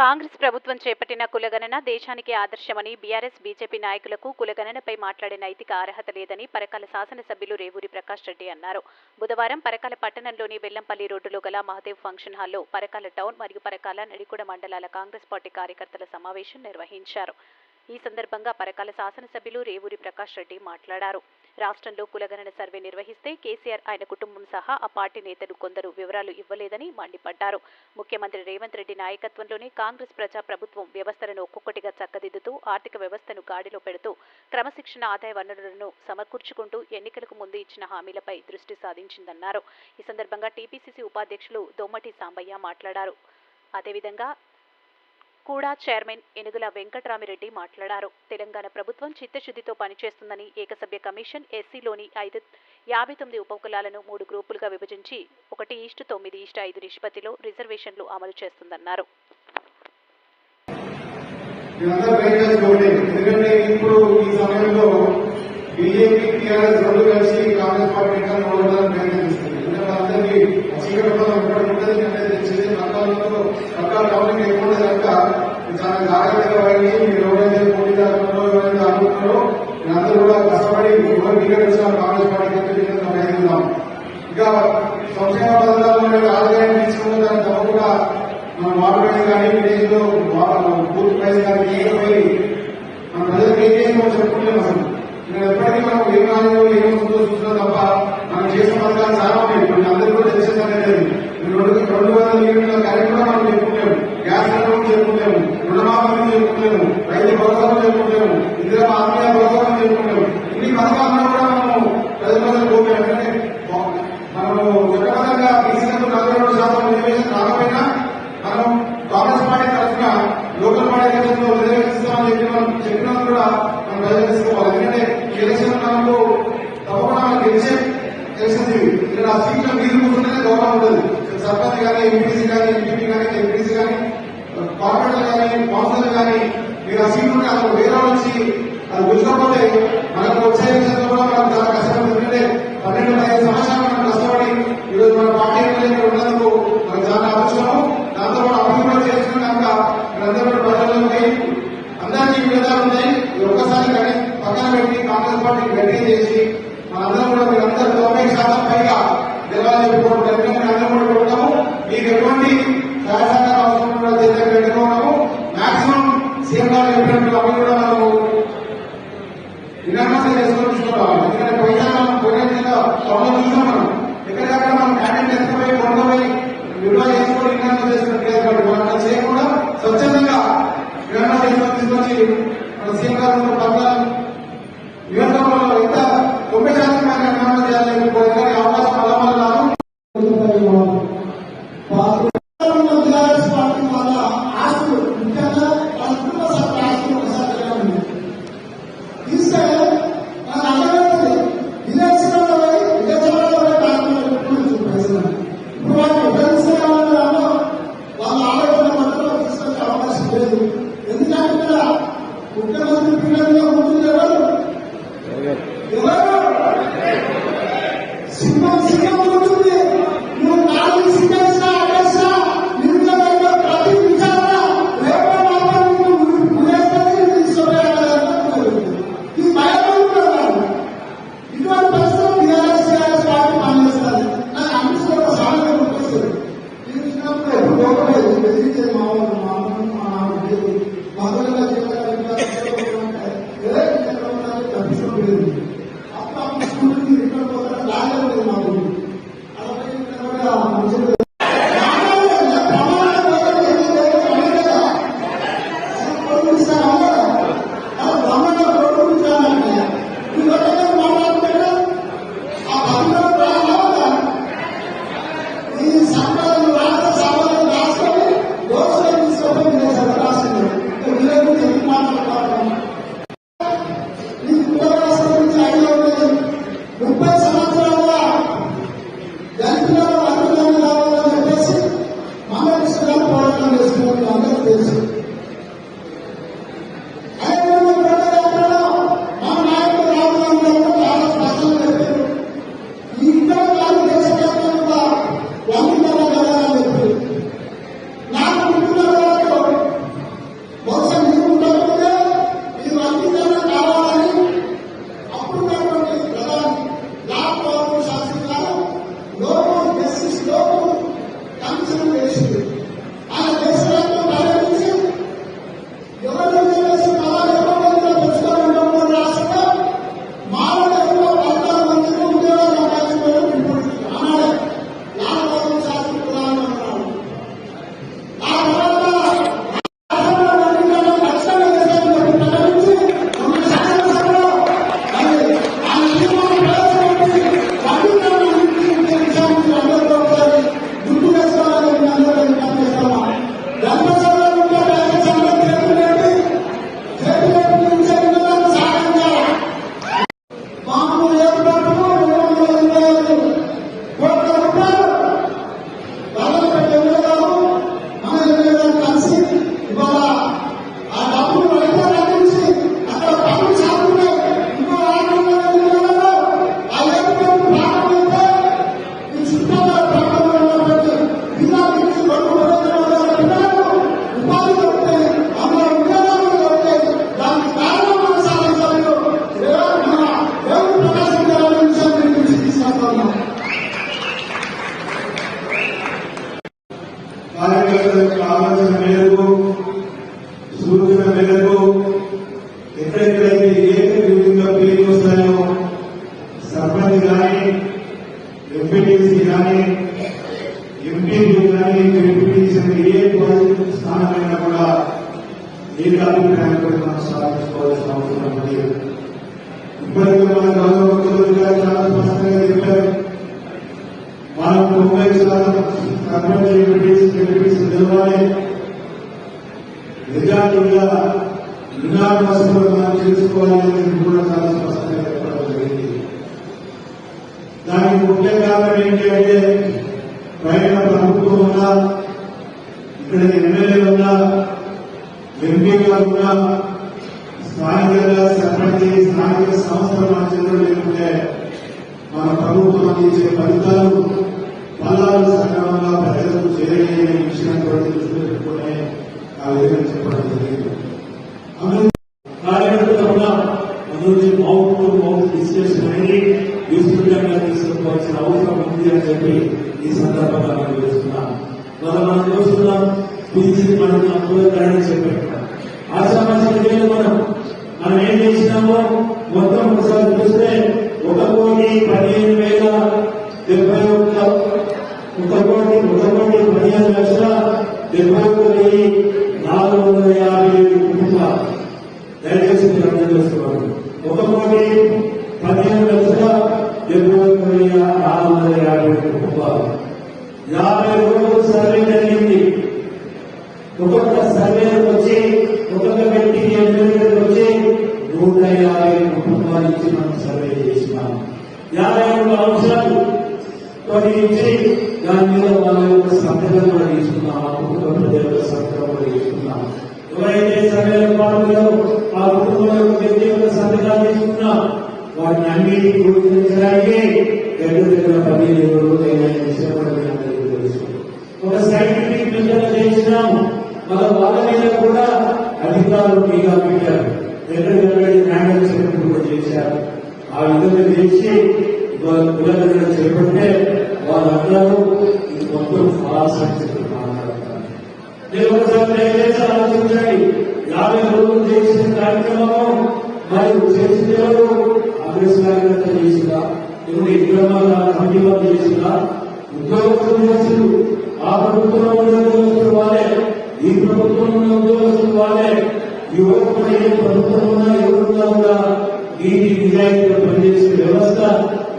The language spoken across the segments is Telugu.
కాంగ్రెస్ ప్రభుత్వం చేపట్టిన కులగణన దేశానికి ఆదర్శమని బీఆర్ఎస్ బీజేపీ నాయకులకు కులగణనపై మాట్లాడే నైతిక అర్హత లేదని పరకాల శాసనసభ్యులు రేవూరి ప్రకాష్ రెడ్డి అన్నారు. బుధవారం పరకాల పట్టణంలోని వెల్లంపల్లి రోడ్డులో గల మహదేవ్ ఫంక్షన్ హాల్లో పరకాల టౌన్ మరియు పరకాల నడికూడ మండలాల కాంగ్రెస్ పార్టీ కార్యకర్తల సమావేశం నిర్వహించారు. ఈ సందర్భంగా పరకాల శాసనసభ్యులు రేవూరి ప్రకాష్ రెడ్డి మాట్లాడారు. రాష్ట్రంలో కులగణన సర్వే నిర్వహిస్తే కేసీఆర్ ఆయన కుటుంబం సహా ఆ పార్టీ నేతలు కొందరు వివరాలు ఇవ్వలేదని మండిపడ్డారు. ముఖ్యమంత్రి రేవంత్ రెడ్డి నాయకత్వంలోని కాంగ్రెస్ ప్రజా ప్రభుత్వం వ్యవస్థలను ఒక్కొక్కటిగా చక్కదిద్దుతూ ఆర్థిక వ్యవస్థను గాడిలో పెడుతూ క్రమశిక్షణ ఆదాయ వనరులను సమకూర్చుకుంటూ ఎన్నికలకు ముందు ఇచ్చిన హామీలపై దృష్టి సాధించిందన్నారు. ఈ సందర్భంగా టీపీసీసీ ఉపాధ్యక్షులు దోమటి సాంబయ్య మాట్లాడారు. అదేవిధంగా కూడా చైర్మన్ ఎనుగుల వెంకటరామిరెడ్డి మాట్లాడారు. తెలంగాణ ప్రభుత్వం చిత్తశుద్ధితో పనిచేస్తుందని ఏకసభ్య కమిషన్ ఎస్సీలోని ఐదు యాభై తొమ్మిది ఉపకులాలను మూడు గ్రూపులుగా విభజించి ఒకటి ఈస్టు తొమ్మిది ఈస్టు ఐదు నిష్పత్తిలో రిజర్వేషన్లు అమలు చేస్తుందన్నారు. మీరందరూ చాలా జాగ్రత్తగా వెళ్ళి మీరు ఎవరైతే పోటీదారులు ఎవరైతే అనుకుంటారో మీరందరూ కూడా కష్టపడి టికెట్ కాంగ్రెస్ పార్టీకి ప్రయత్నిద్దాం. సంక్షేమ పథకాలు ఆదాయం తీసుకున్న దాన్ని తప్పకుండా మన మార్కెట్ కానీ విలేజ్లో పూర్తి ప్రైస్ కానీ ఏకపోయి మన ప్రజలకు ఏం చెప్పుకోలేము అసలు ఇక్కడ ఎప్పటికీ మనం ఏం కాదు ఏమొస్తుందో చూసినా తప్ప మనం చేసిన పథకాలు చాలా ఉన్నాయి ఇప్పుడు అందరూ కూడా తెలిసిందంటే రెండు రెండు వందల యూనిట్ల కరెంట్ కూడా మనం చెప్పుకోలేము గ్యాస్ రేట్లు చెప్పుకోలేము రుణమాఫీ చెప్పుకోలేము రైతు భరోసా చెప్పుకోలేము ఇందిరా ఆత్మీయ భరోసా చెప్పుకోలేము ఇన్ని పథకాలను కూడా మనము ప్రజలకు పోతాం ఎందుకంటే మనము చట్టబద్ధంగా బీసీలకు నలభై రెండు శాతం రిజర్వేషన్ రాకపోయినా మనం కాంగ్రెస్ పార్టీ తరఫున కార్యక్రమంలో పార్టీ ఎలక్షన్లో చెప్పి మనం చెప్పినా కూడా మనం ప్రజలు ఎందుకంటే ఎలక్షన్ కాలంలో తప్పకుండా మనకు గెలిచే తెలిసింది ఇక్కడ ఆ సీట్ల మీరు కూర్చుంటేనే గౌరవం ఉండదు సర్పంచ్ కానీ ఎంపీసీ కానీ ఎంపీపీ కానీ ఎంపీసీ కానీ కార్పొరేటర్ కానీ కౌన్సిలర్ కానీ మీరు ఆ సీట్ ఉంటే అసలు వేరే నుంచి అది గుర్తుకపోతే మన Gracias. ఎంపీకి కానీ డిప్యూటీసీకి ఏ స్థానమైనా కూడా నీళ్ళ అభిప్రాయాలు కూడా మనం సాధించుకోవాల్సిన అవసరం ఉంది ఇప్పటికే మన గౌరవ ముఖ్యమంత్రి చాలా స్పష్టంగా చెప్పారు మనం తొంభై శాతం కర్మలు డిప్యూటీస్ డిప్యూటీస్ నిలవాలి నిజానిగా నినాడు వస్తువులు మనం తెలుసుకోవాలి అనేది కూడా చాలా స్పష్టంగా చెప్పడం జరిగింది దానికి ముఖ్య కారణం ఏంటి అంటే పైన ప్రభుత్వం ఉన్నా ఇక్కడ ఎమ్మెల్యే ఉన్నా ఎంపీగా ఉన్నా స్థానికంగా సర్పంచి స్థానిక సంస్థల మధ్యలో లేకుంటే మన ప్రభుత్వం అందించే ఫలితాలు ఫలాలు సక్రమంగా ప్రజలకు చేరలేని విషయాన్ని కూడా తెలుసుకునే ఆ విధంగా చెప్పడం జరిగింది. చెప్పి ఈ సందర్భంగా మనం చేస్తున్నాం మనం మనం చూస్తున్నాం పిలిచి మనం అనుకూలంగానే చెప్పారు ఆశామాషి మనం మనం ఏం చేసినామో మొత్తం ఒకసారి చూస్తే ఒక కోటి పదిహేను వేల డెబ్బై ఒక్క ఒక కోటి ఒక కోటి పదిహేను లక్షల డెబ్బై ఒక్క వెయ్యి నాలుగు వందల యాభై ఏడు కుటుంబాలు. దయచేసి మీరు అర్థం చేసుకోవాలి ఒక కోటి యాభై రోజులు సర్వే జరిగింది. ఒక్కొక్క సర్వేలకు వచ్చి ఒక్కొక్క వ్యక్తికి ఎనిమిది వచ్చి నూట యాభై కుటుంబాలు ఇచ్చి మనం సర్వే చేసినాం యాభై మూడు అంశాలు కొన్ని ఇచ్చి దాని మీద వాళ్ళ యొక్క సంతకం కూడా తీసుకున్నాం ఆ కుటుంబ ప్రజల యొక్క సంతకం కూడా తీసుకున్నాం. ఎవరైతే సర్వేలో పాల్గొనో ఆ కుటుంబం యొక్క వ్యక్తి యొక్క సంతకాలు తీసుకున్నా. వాటిని అన్నిటి గుర్తించడానికి దగ్గర దగ్గర పదిహేను రోజులు అయిన విషయం కూడా మీ అందరికీ తెలుసు ఒక సైంటిఫిక్ విజన్ చేసినాం మన వాళ్ళ మీద కూడా అధికారులు టీగా పెట్టారు. ఎక్కడికెక్కడి న్యాయం కూడా చేశారు. ఆ విధంగా చేసి వాళ్ళ పిల్లలు చేపట్టే వాళ్ళందరూ మొత్తం ఫాల్స్ అని చెప్పి ఒకసారి దయచేసి ఆలోచించండి. యాభై రోజులు చేసిన కార్యక్రమం మరియు చేసిన ఎవరు అగ్రసారిత చేసిందా ఇప్పుడు కమిటీ వాళ్ళు చేసిందా ఉద్యోగస్తులు చేసిండు ఆ ప్రభుత్వంలో ఈ ప్రభుత్వంలో ఉద్యోగస్తులు వాళ్ళే. ఎవరు ఏ ప్రభుత్వం ఎవరున్నా కూడా నీటి నిజాయితీగా పనిచేసే వ్యవస్థ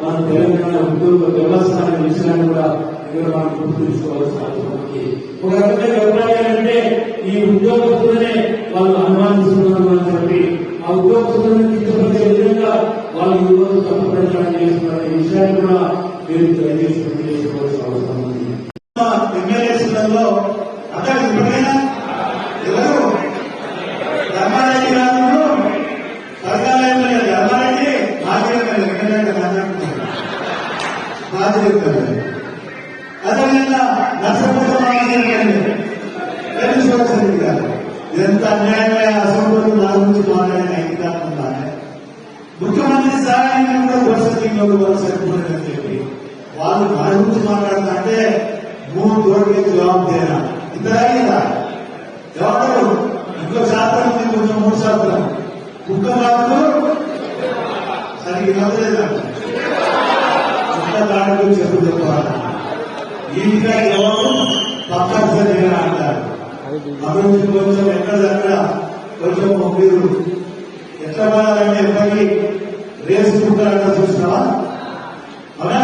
మన తెలంగాణ ఉద్యోగ వ్యవస్థ అనే విషయాన్ని కూడా ఇక్కడ మనం గుర్తుంచుకోవాల్సిన అవసరం ఉంది. ఒక రకంగా చెప్పాలంటే ఈ ఉద్యోగస్తులనే వాళ్ళు అనుమానిస్తున్నారు అని చెప్పి ఆ ఉద్యోగస్తులను కించపరిచే విధంగా వాళ్ళు ఈ రోజు తప్పు ప్రచారం చేస్తున్నారు ఈ విషయాన్ని కూడా మీరు దయచేసి తెలియజేసుకోవాల్సిన ఎంత అన్యాయమైన అసెంబ్లీ నా గురించి మాట్లాడిన ఐక్యతాత్మక ముఖ్యమంత్రి స్థాయిని కూడా పరిస్థితిలో సరిపోలేదని చెప్పి వాళ్ళు మన గురించి మాట్లాడుతుంటే మూడు రోడ్లకి జవాబు తేనా? ఇద్దరా కదా ఎవరు? ఇంకో శాతం ఉంది కొంచెం మూడు శాతం. కుక్క మాటలు సరిగ్గా నవ్వలేదా కుక్క దాడులు చెప్పు చెప్పాలి? ఈగా ఎవరు తప్పనిసరిగా అంటారు. అభివృద్ధి ఎక్కడ ఎక్కడదక్కడ కొంచెం మీరు ఎట్లా పడాలంటే ఎప్పటికీ రేసు కుక్కలంటే చూసినావా? అవునా